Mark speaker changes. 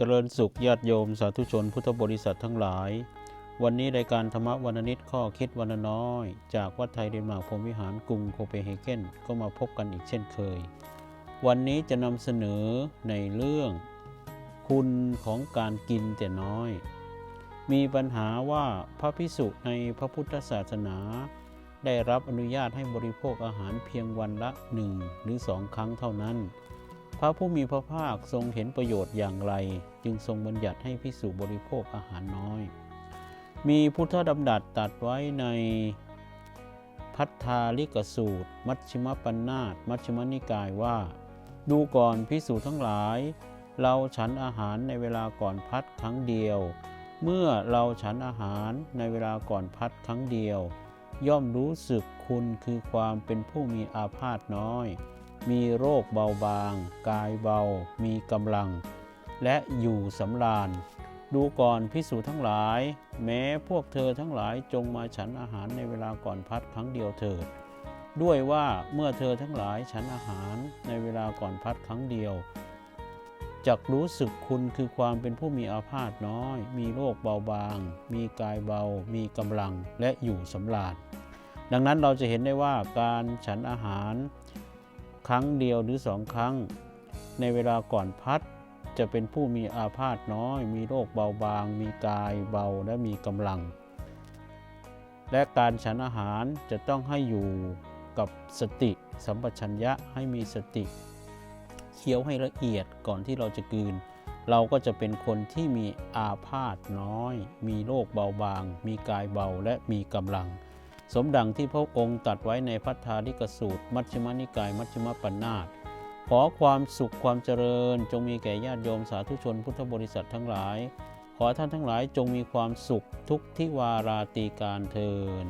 Speaker 1: เจริญสุขญาติโยมสาธุชนพุทธบริษัททั้งหลาย วันนี้รายการธรรมวรรณนิตข้อคิดวันน้อย จากวัดไทยเดนมาร์กพรมวิหารกรุงโคเปนเฮเกนก็มาพบกันอีกเช่นเคย วันนี้จะนำเสนอในเรื่องคุณของการกินแต่น้อย มีปัญหาว่าพระพิสุในพระพุทธศาสนา ได้รับอนุญาตให้บริโภคอาหารเพียงวันละหนึ่งหรือสองครั้งเท่านั้น พระผู้มีพระภาคทรงเห็นประโยชน์อย่างไร จึงทรงบัญญัติให้พิสุบริโภคอาหารน้อย มีพุทธดำรัสตัดไว้ในพัทธาลิกสูตร มัชฌิมปัญนาตมัชฌิมนิกายว่า ดูก่อนพิสูจทั้งหลาย เราฉันอาหารในเวลาก่อนพัดครั้งเดียว เมื่อเราฉันอาหารในเวลาก่อนพัดครั้งเดียว ย่อมรู้สึกคุณคือความเป็นผู้มีอาพาธน้อย มีโรคเบาบาง กายเบา มีกำลัง และอยู่สำราญ ดูก่อนพิสูจทั้งหลาย แม้พวกเธอทั้งหลายจงมาฉันอาหารในเวลาก่อนพัดครั้งเดียวเถิด ด้วยว่าเมื่อเธอทั้งหลายฉันอาหารในเวลาก่อนพัดครั้งเดียวจักรู้สึกคุณคือความเป็นผู้มีอาพาธน้อย มีโรคเบาบาง มีกายเบา มีกำลังและอยู่สำราญ ดังนั้นเราจะเห็นได้ว่าการฉันอาหาร ครั้งเดียวหรือสองครั้ง ในเวลาก่อนพัดจะเป็นผู้มีอาพาธน้อย มีโรคเบาบาง มีกายเบาและมีกำลัง และการฉันอาหารจะต้องให้อยู่กับสติสัมปชัญญะให้มีสติ เคี้ยวให้ละเอียดก่อนที่เราจะกลืน เราก็จะเป็นคนที่มีอาพาธน้อย มีโรคเบาบาง มีกายเบาและมีกำลัง สมดังที่พระองค์ตัดไว้ในพัทธาลิกสูตร มัชฌิมนิกาย มัชฌิมปัญนาตขอความสุขความเจริญ จงมีแก่ญาติโยมสาธุชนพุทธบริษัททั้งหลาย ขอท่านทั้งหลายจงมีความสุขทุกทิวาราตีการเทิน